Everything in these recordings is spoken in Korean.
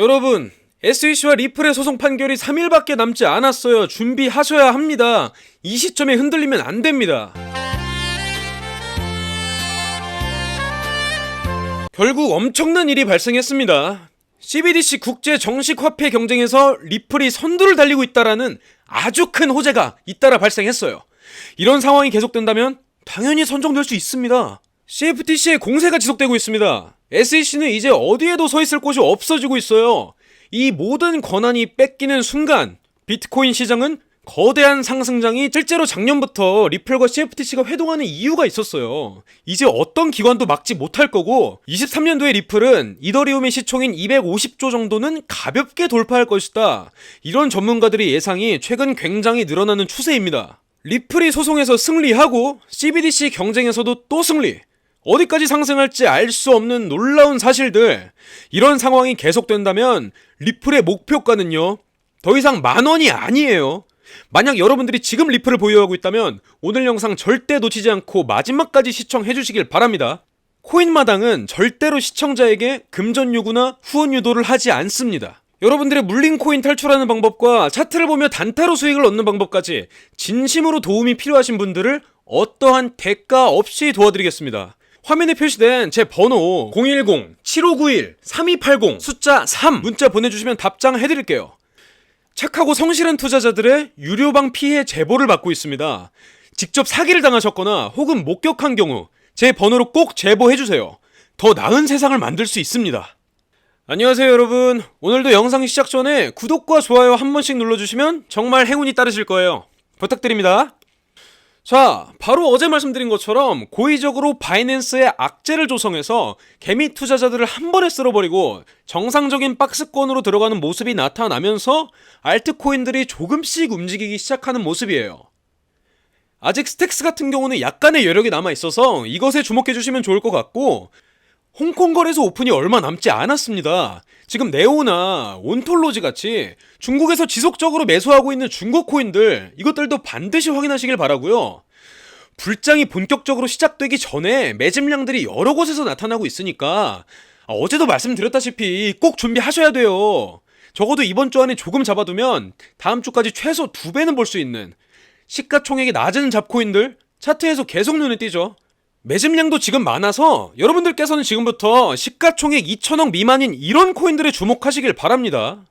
여러분, SEC와 리플의 소송 판결이 3일밖에 남지 않았어요. 준비하셔야 합니다. 이 시점에 흔들리면 안 됩니다. 결국 엄청난 일이 발생했습니다. CBDC 국제 정식 화폐 경쟁에서 리플이 선두를 달리고 있다라는 아주 큰 호재가 잇따라 발생했어요. 이런 상황이 계속된다면 당연히 선정될 수 있습니다. CFTC의 공세가 지속되고 있습니다. SEC는 이제 어디에도 서 있을 곳이 없어지고 있어요. 이 모든 권한이 뺏기는 순간 비트코인 시장은 거대한 상승장이 실제로 작년부터 리플과 CFTC가 회동하는 이유가 있었어요. 이제 어떤 기관도 막지 못할 거고 23년도에 리플은 이더리움의 시총인 250조 정도는 가볍게 돌파할 것이다. 이런 전문가들의 예상이 최근 굉장히 늘어나는 추세입니다. 리플이 소송에서 승리하고 CBDC 경쟁에서도 또 승리. 어디까지 상승할지 알 수 없는 놀라운 사실들. 이런 상황이 계속된다면 리플의 목표가는요. 더 이상 만 원이 아니에요. 만약 여러분들이 지금 리플을 보유하고 있다면 오늘 영상 절대 놓치지 않고 마지막까지 시청해 주시길 바랍니다. 코인마당은 절대로 시청자에게 금전 요구나 후원 유도를 하지 않습니다. 여러분들의 물린 코인 탈출하는 방법과 차트를 보며 단타로 수익을 얻는 방법까지 진심으로 도움이 필요하신 분들을 어떠한 대가 없이 도와드리겠습니다. 화면에 표시된 제 번호 010-7591-3280 숫자 3 문자 보내주시면 답장해드릴게요. 착하고 성실한 투자자들의 유료방 피해 제보를 받고 있습니다. 직접 사기를 당하셨거나 혹은 목격한 경우 제 번호로 꼭 제보해주세요. 더 나은 세상을 만들 수 있습니다. 안녕하세요 여러분. 오늘도 영상 시작 전에 구독과 좋아요 한 번씩 눌러주시면 정말 행운이 따르실 거예요. 부탁드립니다. 자, 바로 어제 말씀드린 것처럼 고의적으로 바이낸스의 악재를 조성해서 개미 투자자들을 한 번에 쓸어버리고 정상적인 박스권으로 들어가는 모습이 나타나면서 알트코인들이 조금씩 움직이기 시작하는 모습이에요. 아직 스택스 같은 경우는 약간의 여력이 남아 있어서 이것에 주목해 주시면 좋을 것 같고 홍콩 거래소 오픈이 얼마 남지 않았습니다. 지금 네오나 온톨로지 같이 중국에서 지속적으로 매수하고 있는 중국 코인들 이것들도 반드시 확인하시길 바라고요. 불장이 본격적으로 시작되기 전에 매집량들이 여러 곳에서 나타나고 있으니까 아, 어제도 말씀드렸다시피 꼭 준비하셔야 돼요. 적어도 이번 주 안에 조금 잡아두면 다음 주까지 최소 두 배는 볼 수 있는 시가총액이 낮은 잡코인들 차트에서 계속 눈에 띄죠. 매집량도 지금 많아서 여러분들께서는 지금부터 시가총액 2천억 미만인 이런 코인들에 주목하시길 바랍니다.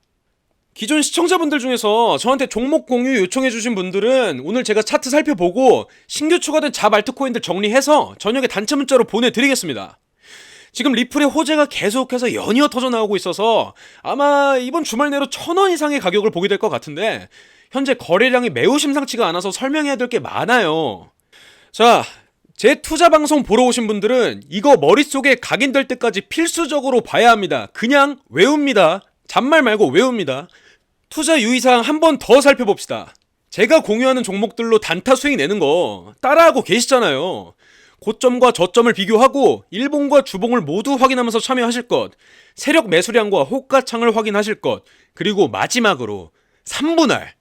기존 시청자분들 중에서 저한테 종목 공유 요청해주신 분들은 오늘 제가 차트 살펴보고 신규 추가된 잡 알트코인들 정리해서 저녁에 단체 문자로 보내드리겠습니다. 지금 리플의 호재가 계속해서 연이어 터져 나오고 있어서 아마 이번 주말 내로 천 원 이상의 가격을 보게 될 것 같은데 현재 거래량이 매우 심상치가 않아서 설명해야 될 게 많아요. 자, 제 투자 방송 보러 오신 분들은 이거 머릿속에 각인될 때까지 필수적으로 봐야 합니다. 그냥 외웁니다. 잔말 말고 외웁니다. 투자 유의사항 한 번 더 살펴봅시다. 제가 공유하는 종목들로 단타 수익 내는 거 따라하고 계시잖아요. 고점과 저점을 비교하고 일봉과 주봉을 모두 확인하면서 참여하실 것, 세력 매수량과 호가창을 확인하실 것, 그리고 마지막으로 3분할.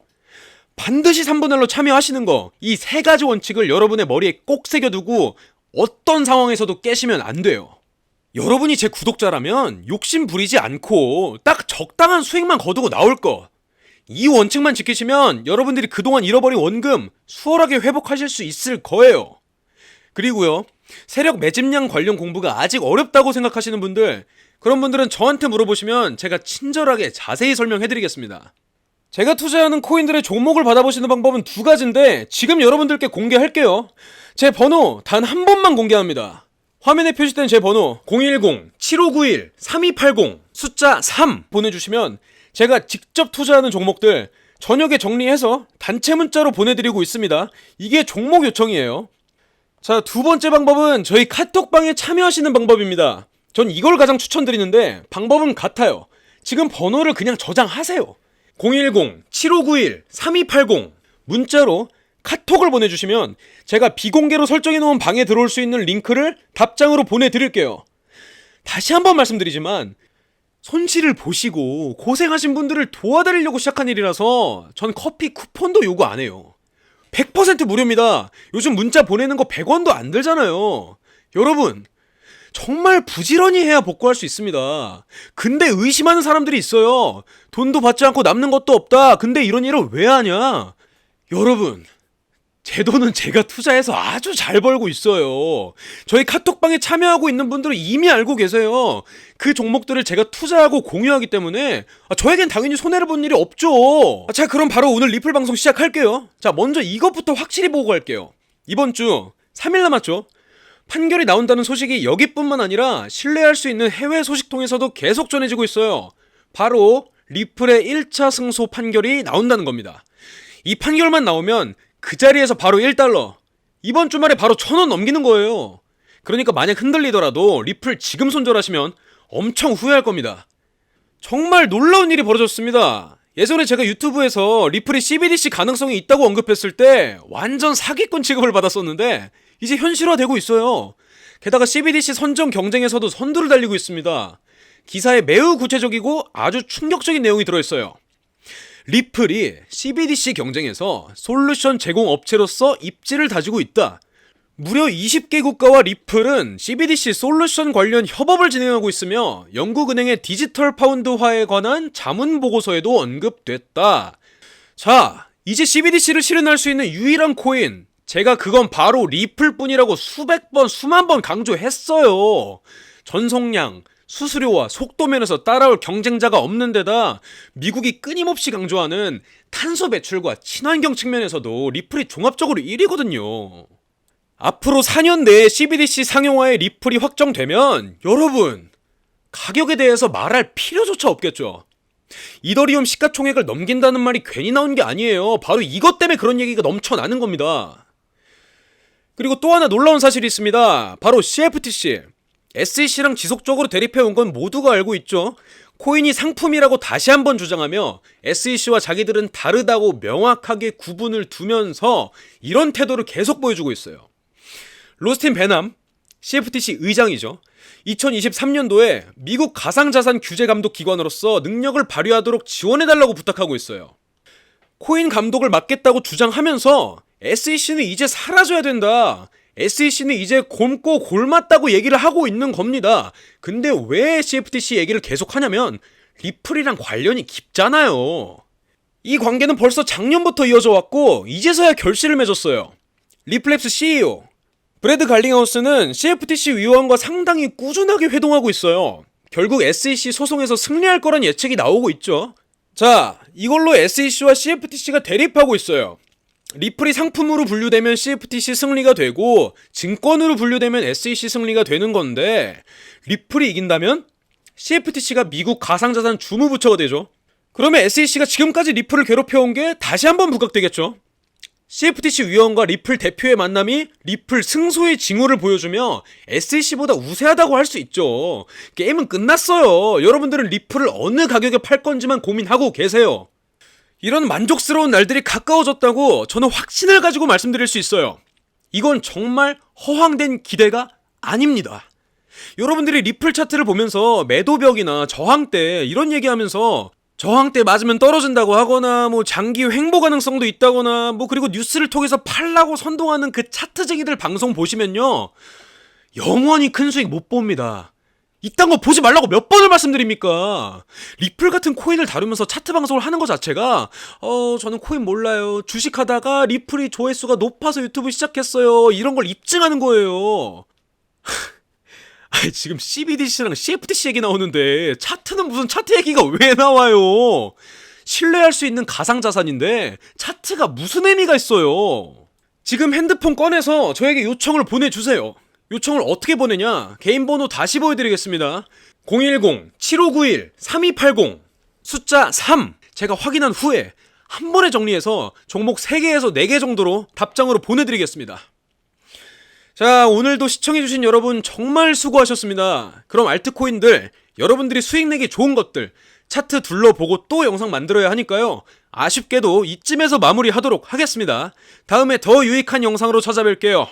반드시 3분할로 참여하시는 거, 이 세 가지 원칙을 여러분의 머리에 꼭 새겨두고 어떤 상황에서도 깨시면 안 돼요. 여러분이 제 구독자라면 욕심 부리지 않고 딱 적당한 수익만 거두고 나올 것. 이 원칙만 지키시면 여러분들이 그동안 잃어버린 원금 수월하게 회복하실 수 있을 거예요. 그리고요, 세력 매집량 관련 공부가 아직 어렵다고 생각하시는 분들, 그런 분들은 저한테 물어보시면 제가 친절하게 자세히 설명해드리겠습니다. 제가 투자하는 코인들의 종목을 받아보시는 방법은 두 가지인데 지금 여러분들께 공개할게요. 제 번호 단 한 번만 공개합니다. 화면에 표시된 제 번호 010-7591-3280 숫자 3 보내주시면 제가 직접 투자하는 종목들 저녁에 정리해서 단체 문자로 보내드리고 있습니다. 이게 종목 요청이에요. 자, 두 번째 방법은 저희 카톡방에 참여하시는 방법입니다. 전 이걸 가장 추천드리는데 방법은 같아요. 지금 번호를 그냥 저장하세요. 010-7591-3280 문자로 카톡을 보내주시면 제가 비공개로 설정해 놓은 방에 들어올 수 있는 링크를 답장으로 보내드릴게요. 다시 한번 말씀드리지만 손실을 보시고 고생하신 분들을 도와드리려고 시작한 일이라서 전 커피 쿠폰도 요구 안 해요. 100% 무료입니다. 요즘 문자 보내는 거 100원도 안 들잖아요. 여러분, 정말 부지런히 해야 복구할 수 있습니다. 근데 의심하는 사람들이 있어요. 돈도 받지 않고 남는 것도 없다. 근데 이런 일을 왜 하냐? 여러분, 제 돈은 제가 투자해서 아주 잘 벌고 있어요. 저희 카톡방에 참여하고 있는 분들은 이미 알고 계세요. 그 종목들을 제가 투자하고 공유하기 때문에 아, 저에겐 당연히 손해를 본 일이 없죠. 아, 자, 그럼 바로 오늘 리플 방송 시작할게요. 자, 먼저 이것부터 확실히 보고 갈게요. 이번 주 3일 남았죠. 판결이 나온다는 소식이 여기뿐만 아니라 신뢰할 수 있는 해외 소식통에서도 계속 전해지고 있어요. 바로 리플의 1차 승소 판결이 나온다는 겁니다. 이 판결만 나오면 그 자리에서 바로 1달러. 이번 주말에 바로 천원 넘기는 거예요. 그러니까 만약 흔들리더라도 리플 지금 손절하시면 엄청 후회할 겁니다. 정말 놀라운 일이 벌어졌습니다. 예전에 제가 유튜브에서 리플이 CBDC 가능성이 있다고 언급했을 때 완전 사기꾼 취급을 받았었는데 이제 현실화되고 있어요. 게다가 CBDC 선정 경쟁에서도 선두를 달리고 있습니다. 기사에 매우 구체적이고 아주 충격적인 내용이 들어있어요. 리플이 CBDC 경쟁에서 솔루션 제공 업체로서 입지를 다지고 있다. 무려 20개 국가와 리플은 CBDC 솔루션 관련 협업을 진행하고 있으며 영국은행의 디지털 파운드화에 관한 자문 보고서에도 언급됐다. 자, 이제 CBDC를 실현할 수 있는 유일한 코인. 제가 그건 바로 리플 뿐이라고 수백 번, 수만 번 강조했어요. 전송량, 수수료와 속도 면에서 따라올 경쟁자가 없는 데다 미국이 끊임없이 강조하는 탄소 배출과 친환경 측면에서도 리플이 종합적으로 1위거든요. 앞으로 4년 내에 CBDC 상용화의 리플이 확정되면 여러분 가격에 대해서 말할 필요조차 없겠죠. 이더리움 시가총액을 넘긴다는 말이 괜히 나온 게 아니에요. 바로 이것 때문에 그런 얘기가 넘쳐나는 겁니다. 그리고 또 하나 놀라운 사실이 있습니다. 바로 CFTC. SEC랑 지속적으로 대립해온 건 모두가 알고 있죠. 코인이 상품이라고 다시 한번 주장하며 SEC와 자기들은 다르다고 명확하게 구분을 두면서 이런 태도를 계속 보여주고 있어요. 로스틴 베남, CFTC 의장이죠. 2023년도에 미국 가상자산 규제 감독 기관으로서 능력을 발휘하도록 지원해달라고 부탁하고 있어요. 코인 감독을 맡겠다고 주장하면서 SEC는 이제 사라져야 된다. SEC는 이제 곰고 골맞다고 얘기를 하고 있는 겁니다. 근데 왜 CFTC 얘기를 계속 하냐면 리플이랑 관련이 깊잖아요. 이 관계는 벌써 작년부터 이어져 왔고 이제서야 결실을 맺었어요. 리플랩스 CEO 브래드 갈링하우스는 CFTC 위원과 상당히 꾸준하게 회동하고 있어요. 결국 SEC 소송에서 승리할 거란 예측이 나오고 있죠. 자, 이걸로 SEC와 CFTC가 대립하고 있어요. 리플이 상품으로 분류되면 CFTC 승리가 되고 증권으로 분류되면 SEC 승리가 되는 건데 리플이 이긴다면 CFTC가 미국 가상자산 주무부처가 되죠. 그러면 SEC가 지금까지 리플을 괴롭혀온 게 다시 한번 부각되겠죠. CFTC 위원과 리플 대표의 만남이 리플 승소의 징후를 보여주며 SEC보다 우세하다고 할 수 있죠. 게임은 끝났어요. 여러분들은 리플을 어느 가격에 팔 건지만 고민하고 계세요. 이런 만족스러운 날들이 가까워졌다고 저는 확신을 가지고 말씀드릴 수 있어요. 이건 정말 허황된 기대가 아닙니다. 여러분들이 리플 차트를 보면서 매도벽이나 저항대 이런 얘기하면서 저항대 맞으면 떨어진다고 하거나 뭐 장기 횡보 가능성도 있다거나 뭐 그리고 뉴스를 통해서 팔라고 선동하는 그 차트쟁이들 방송 보시면요. 영원히 큰 수익 못 봅니다. 이딴 거 보지 말라고 몇 번을 말씀드립니까? 리플 같은 코인을 다루면서 차트 방송을 하는 것 자체가 어 저는 코인 몰라요. 주식하다가 리플이 조회수가 높아서 유튜브 시작했어요. 이런 걸 입증하는 거예요. 아니 지금 CBDC랑 CFTC 얘기 나오는데 차트는 무슨 차트 얘기가 왜 나와요? 신뢰할 수 있는 가상 자산인데 차트가 무슨 의미가 있어요? 지금 핸드폰 꺼내서 저에게 요청을 보내주세요. 요청을 어떻게 보내냐? 개인 번호 다시 보여드리겠습니다. 010-7591-3280 숫자 3 제가 확인한 후에 한 번에 정리해서 종목 3개에서 4개 정도로 답장으로 보내드리겠습니다. 자, 오늘도 시청해주신 여러분 정말 수고하셨습니다. 그럼 알트코인들, 여러분들이 수익 내기 좋은 것들, 차트 둘러보고 또 영상 만들어야 하니까요. 아쉽게도 이쯤에서 마무리 하도록 하겠습니다. 다음에 더 유익한 영상으로 찾아뵐게요.